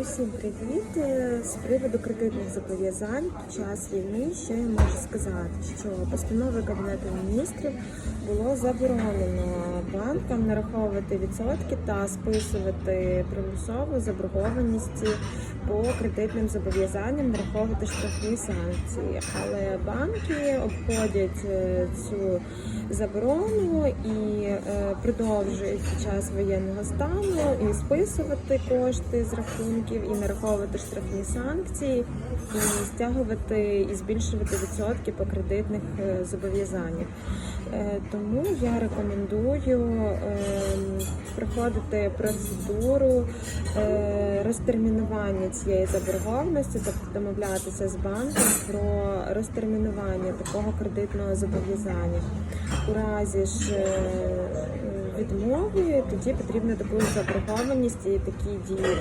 Усім привіт! Е, З приводу кредитних зобов'язань під час війни що я можу сказати, що постановою Кабінету міністрів було заборонено банкам нараховувати відсотки та списувати примусово заборгованості по кредитним зобов'язанням, нараховувати штрафні санкції. Але банки обходять е, цю заборону і е, продовжують час воєнного стану і списувати кошти з рахунків, і нараховувати штрафні санкції, і стягувати і збільшувати відсотки по кредитних е, зобов'язаннях. Тому я рекомендую е, проходити процедуру е, розтермінування цієї заборгованості, тобто домовлятися з банком про розтермінування такого кредитного зобов'язання. У разі ж е, відмови тоді потрібно таку заборгованість і такі дії